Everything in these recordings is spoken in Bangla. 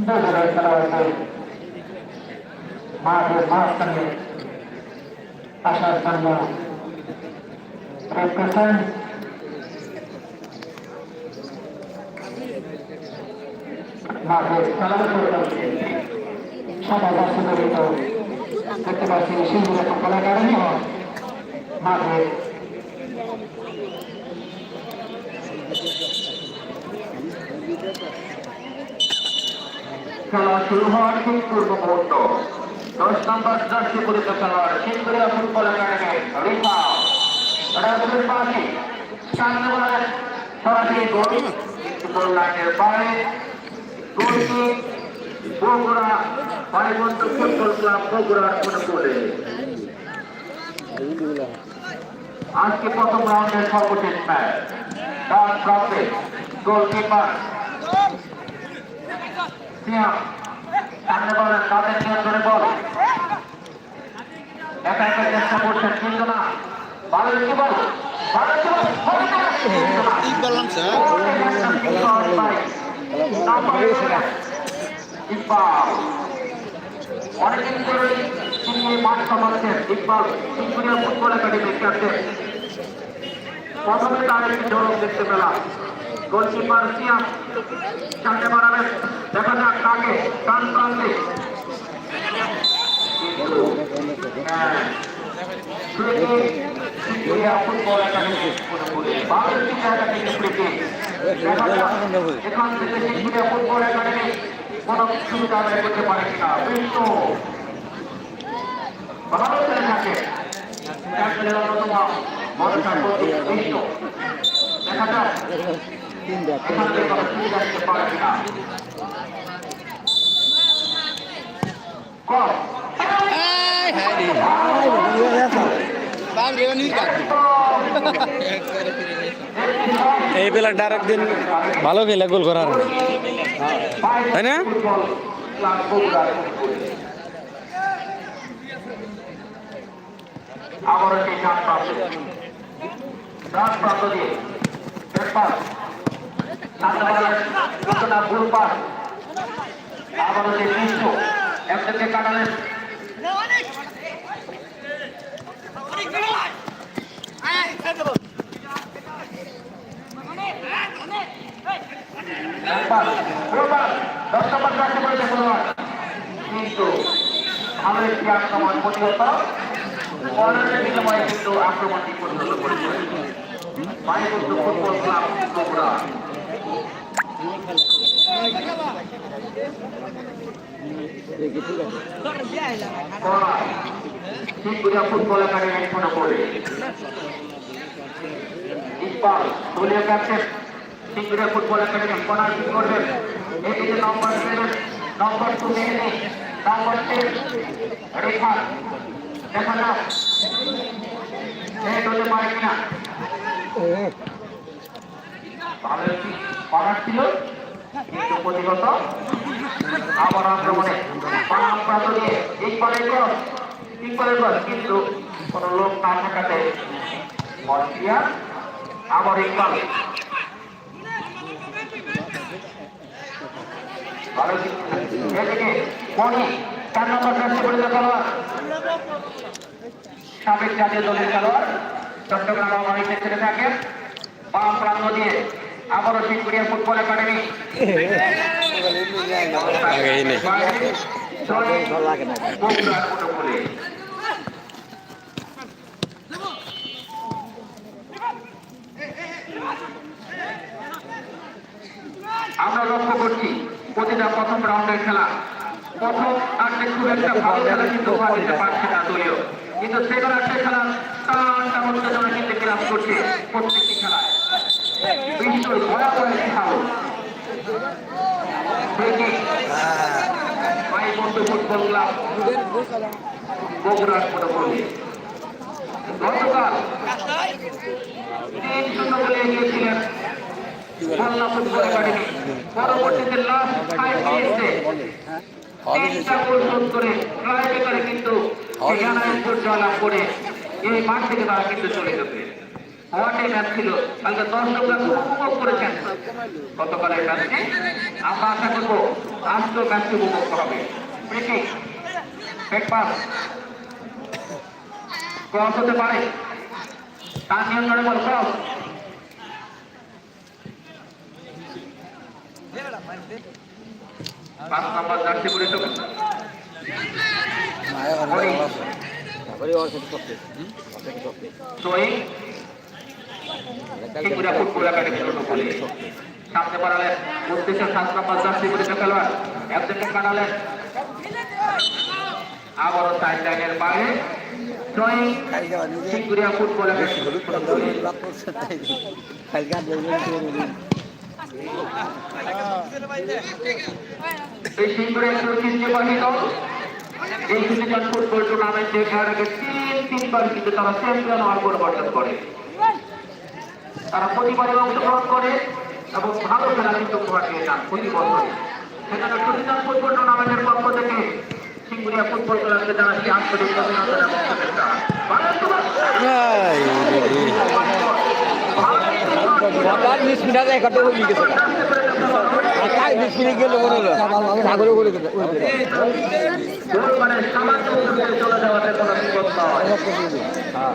দুজনের খেলোয়াড়কে মাঠের মাঝখানে আসার জন্য রেখেছেন মাঠের সাদা বস্ত্র জড়িত দেখতে পাচ্ছি সিন্ধুর কলার কারণে মাঠে খেলা শুরু হওয়ার ঠিক পূর্ব মুহূর্ত। দশ নম্বর জার্সি পরিচিত খেলোয়াড় সিন্ধুরিয়া ফুটবল একাডেমি রিফা। রাজুর পাশে সামনে বলার সরাসরি গোল। গোল লাইনের বাইরে আজকে প্রথম রাউন্ডের সর্বশেষ ম্যাচ। ডান প্রান্তে গোলকিপার সামনে বলেন তাদের নিয়ন্ত্রণে বল। একা একা চেষ্টা করছেন কিন্তু না। ভালো কি বল? ভালো কি বল? কিন্তু না। ইকবাল। অনেকদিন ধরে তিনি মাঠ সামাচ্ছেন ইকবাল সিঙ্গুরিয়া ফুটবল একাডেমির ক্যাপ্টেন প্রথমে তার একটি দেখতে পেলাম। গোলকিপার সিয়াম সামনে বাড়াবেন দেখা যাক কাকে কিন্তু, দেখা যাক এখান থেকে ফুটবল কোনো সুবিধা করতে পারে কিনা বিষ্ণু ভালো কিনা কর এই বেলা ডাইরেক্ট দিন ভালো খেলে গোল করার। তাই না? আবারও সেই ডান প্রান্ত ডান প্রান্ত দিয়ে ব্যাক পাস সামনে বাড়ালেন ঘটনা পাস আবারও সেই বিশ্ব একদিকে কাটালেন দশ নম্বর রাখতে পারছে খেলোয়াড় কিন্তু ভালো একটি আক্রমণ প্রতিহত। কর্নারের বিনিময়ে কিন্তু আক্রমণটি প্রতিহত করেছে মাইকুদ্দ football club Singuria football academy মনে করে ইকবাল দলীয় captain Singuria football academy corner কি করবেন এদিকে number seven number two Mehedi number ten রেখা দেখা যাক হেড হতে পারে কিনা ভালো কর্নার ছিল প্রতিগত আবার আক্রমণে বাম প্রান্ত দিয়ে ইকবালের গল ইকবালের গল কিন্তু কোনো লোক না থাকাতে ক্লিয়ার আবার ইকবাল এদিকে মনি, চার নম্বর কাছে পড়ে খেলোয়াড়। সাবেক জাতীয় দলের খেলোয়াড়, চট্টগ্রাম আবাহনীতে ছেড়ে থাকেন। বাম প্রান্ত দিয়ে আবারও সিঙ্গুরিয়া ফুটবল একাডেমি আমরা লক্ষ্য করছি প্রতিটা প্রথম রাউন্ডের খেলা। প্রথম আটে খুব একটা ভালো খেলা কিন্তু দিতে পারছে না দলীয়। কিন্তু সেবার আটে খেলা টানটা উত্তেজনা কিন্তু বিরাজ করছে প্রত্যেকটি খেলায়। বিশ্বর ভয়াবহ একটি ফুটবল ফুটবল পরবর্তীতে লাস্ট ফাইভ মিনিটে তিনটা গোল শোধ করে কিন্তু ঠিকানায় জয়লাভ করে এই মাঠ থেকে তারা কিন্তু চলে যাবে হওয়াটাই ম্যাচ ছিল কালকে দর্শকরা উপভোগ করেছেন গতকালের ম্যাচটি আমরা আশা করব রাষ্ট্র কাছে উপভোগ হবে ব্রেকিং ব্রেক পাস ক্রস হতে পারে। তার নিয়ন্ত্রণে বল, ক্রস। পাঁচ নম্বর জার্সি করে তো সামনে বাড়ালেন। উদ্দেশ্য সাত নম্বর জার্সি খেলোয়াড় একজনকে কাটালেন আবারও সাইড লাইনের বাইরে ফুটবল একাডেমি প্রোটোকলে এই সিঙ্গুরে একটি ঐতিহ্যবাহী এই সিটিজন ফুটবল টুর্নামেন্টে এর আগে তিন তিনবার কিন্তু তারা চ্যাম্পিয়ন হওয়ার পরিবর্তন করে। তারা প্রতিবারে অংশগ্রহণ করে। ভালো খেলা উপহার দিয়ে যান প্রতি বছরই সেখানে সিটিজন ফুটবল টুর্নামেন্টের পক্ষ থেকে সিঙ্গুরিয়া ফুটবল ক্লাবকে জানাচ্ছি আন্তরিক অভিনন্দন এবং শুভেচ্ছা। ভারত তোমার সরকার বিশ মিনিট এক ঘণ্টা হয়ে গেছে বিশ মিনিট গেলে মনে হলো সাগরে বলে গেছে সামান্য চলে যাওয়াতে কোনো বিপদ নয় হ্যাঁ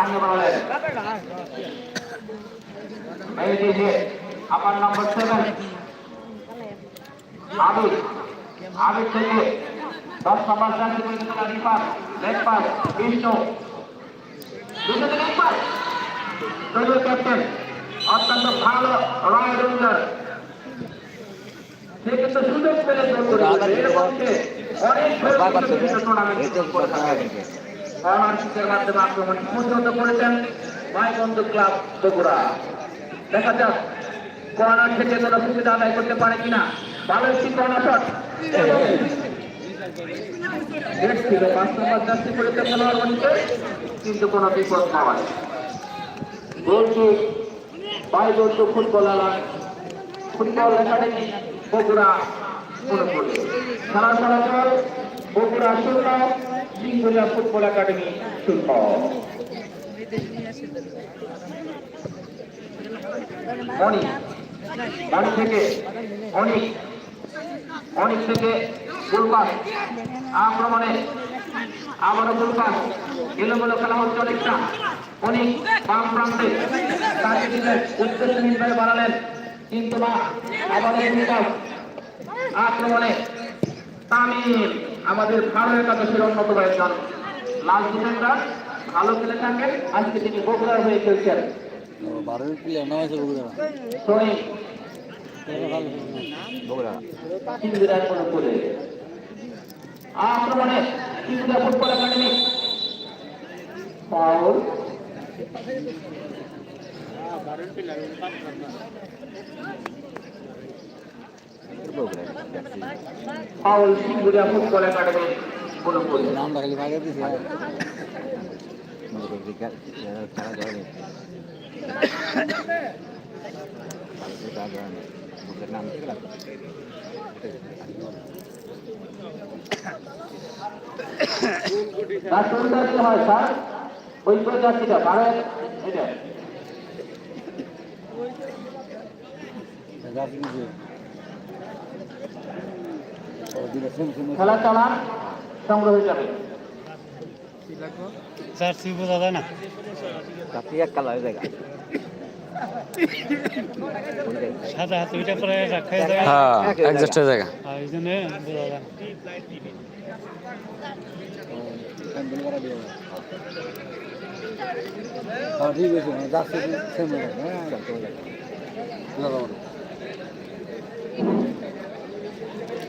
সামনে বাড়ালেন এই যে যে আমার নম্বর সেভেন আবিদ আবিদ থেকে দশ নম্বর জার্সি করে দিলেন রিফাত লেগ পাস বিষ্ণু দুটো থেকে এক পাস দলীয় ক্যাপ্টেন অত্যন্ত ভালো রাইড উইনার সে কিন্তু সুযোগ পেলে গোল করে দিয়েছে। এরকম সে অনেক ছোট ছোট বিভিন্ন টুর্নামেন্টে গোল করে থাকে। কর্নারকিকের মাধ্যমে আক্রমণ উন্নত করেছেন ভাইবন্ধু ক্লাব বগুড়া। দেখা যাক কর্নার থেকে কোনো সুবিধা আদায় করতে পারে কিনা। ভালো একটি কর্নার শট ছিল পাঁচ কিন্তু কোনো বিপদ নয় গোলটি ভাইবন্ধু ফুটবল আলা ফুটবল একাডেমি বগুড়া পুরোপুরি খেলা চলাচল বগুড়া শূন্য সিঙ্গুলিয়া ফুটবল একাডেমি অনিক অনিক থেকে অনিক অনিক থেকে ফুলপাস আক্রমণে আবারও ফুলপাস এলোমেলো খেলা হচ্ছে অনেকটা। অনেক বাম প্রান্তে তাকে দিলেন উদ্দেশ্যহীনভাবে বাড়ালেন কিন্তু না আবার ফুলপাস আক্রমণে তামিম আমাদের ভালো একাদশের অন্যতম একজন লাল ডিফেন্ডার ভালো খেলে থাকেন আজকে তিনি বগুড়ার হয়ে খেলছেন। বারো প্লেয়ার নাম আছে বগুড়া। বগুড়া আক্রমণে Indira football academy. Foul Singuria football academy কোনো করে নামটা খালি ভাগে দিছে। খেলা নাম কি হয় স্যার ওই ভারত এটা। খেলা চালান সংগ্রহ হয়ে যাবে জার্সি বোঝা যায় না কাপি এক কালার জায়গা সাদা হাত ওইটা পরে রাখা যায় হ্যাঁ এই জন্য বোঝা যায়। ক্যান্সেল করা দিও হ্যাঁ ঠিক আছে জার্সি সেম হ্যাঁ জার্সি লাগা ধন্যবাদ আমাদের মাননীয় শিক্ষক মহোদয় ঢাকা বিশ্ববিদ্যালয় দাসি দাসি তো মনে করছে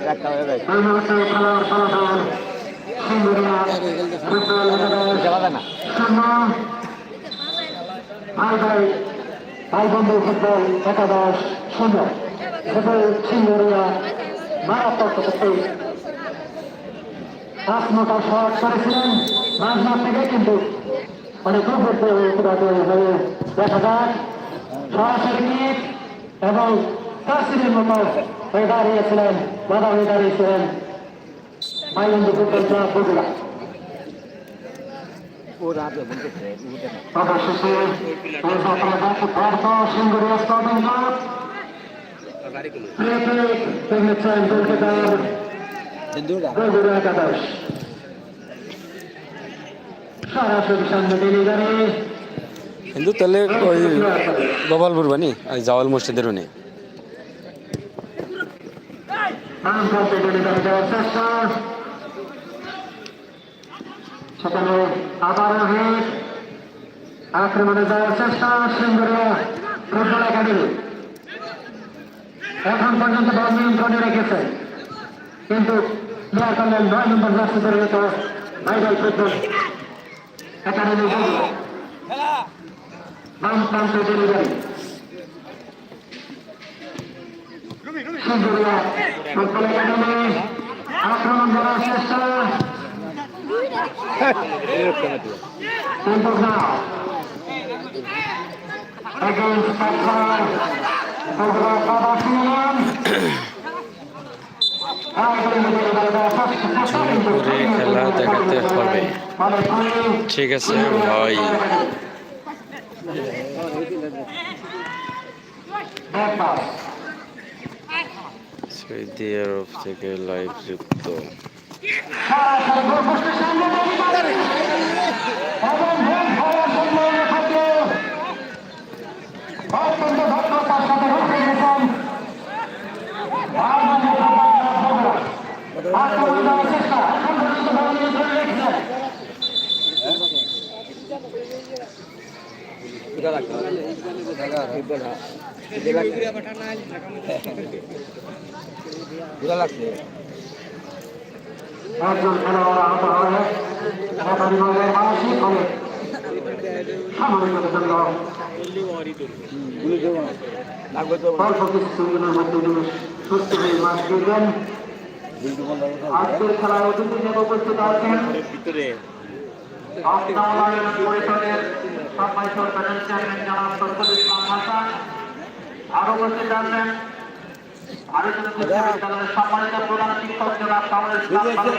হয়ে সিঙ্গুরিয়া ফুটবল একাদশ যাওয়া যায় না ভাই ভাই ভাই ফুটবল একাদশ শূন্য ফুটবল সিঙ্গুরিয়া মারাত্মক করতে পাঁচ করেছিলেন মাঝ মাঠ থেকে কিন্তু অনেক হয়ে দেখা যাক সরাসরি এবং কাশিমের মতো হয়ে দাঁড়িয়েছিলেন বাধা হয়ে দাঁড়িয়েছিলেন ভাইবন্ধু ফুটবল বগুড়া অবশেষে সিঙ্গুরিয়া স্পোর্টিং ক্লাব পেয়েছেন গোলকিপার বগুড়া একাদশ সরাসরি সামনে কিন্তু তাহলে ওই গোপালপুর বানি ওই জাওয়াল মসজিদের উনি নাম করতে ডেলিভারি দেওয়ার চেষ্টা সেখানে আবারও হিট আক্রমণে যাওয়ার চেষ্টা সিঙ্গুরিয়া ফুটবল একাডেমি এখন পর্যন্ত বল নিয়ন্ত্রণে রেখেছে কিন্তু ক্লিয়ার করলেন নয় নম্বর রাষ্ট্র পরিণত ভাইরাল ফুটবল একাডেমি বাম প্রান্তে ডেলিভারি আক্রমণ করার চেষ্টা করে খেলা দেখাতে হবে ঠিক আছে ভাই। সৌদি আরব থেকে লাইভ যুক্ত। এটা লাগছে একজন খেলোয়াড় আহত হয়ে বিভাগের মানসিক হবে সামরিকতার জন্য দিনের মধ্যে তিনি সুস্থ আজকের খেলায় অতিথি হিসেবে উপস্থিত আছেন অস্ট্রেলিয়ান পরিষদের সম্মানিত চেয়ারম্যান জনাব সরফুল ইসলাম হাসান আরও উপস্থিত আছেন ভারতীয় বিশ্ববিদ্যালয়ের সম্মানিত প্রধান শিক্ষক জনাব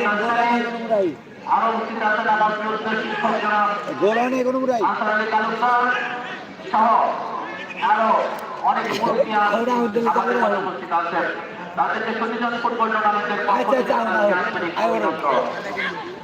আনসারী আরও উপস্থিত আছেন আমার বিরুদ্ধ শিক্ষক জনাব গোড়া নেই কোনো গুড়াই আসার আলী তালুকদার সহ আরও অনেক উপস্থিত আছেন তাদেরকে সচেতন ফুটবল টুর্নামেন্টের পক্ষ আচ্ছা, থেকে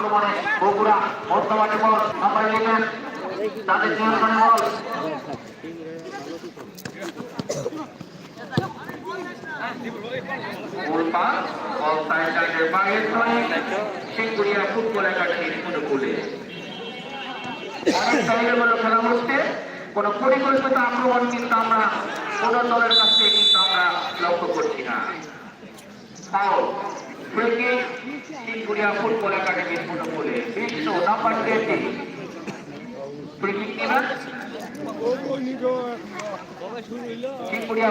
আক্রমণে বগুড়া মধ্যমাঠে বল, নাম্বার ইলেভেন তাদের নিয়ন্ত্রণে বল। কোন পরিকল্পিত আক্রমণ কিন্তু আমরা কোন দলের কাছ থেকে কিন্তু আমরা লক্ষ্য করছি না। ফ্রিকিক সিঙ্গুরিয়া ফুটবল একাডেমির ফুটবলে বিশ্ব নাম্বার টোয়েন্টি সিঙ্গুরিয়া ফুটবল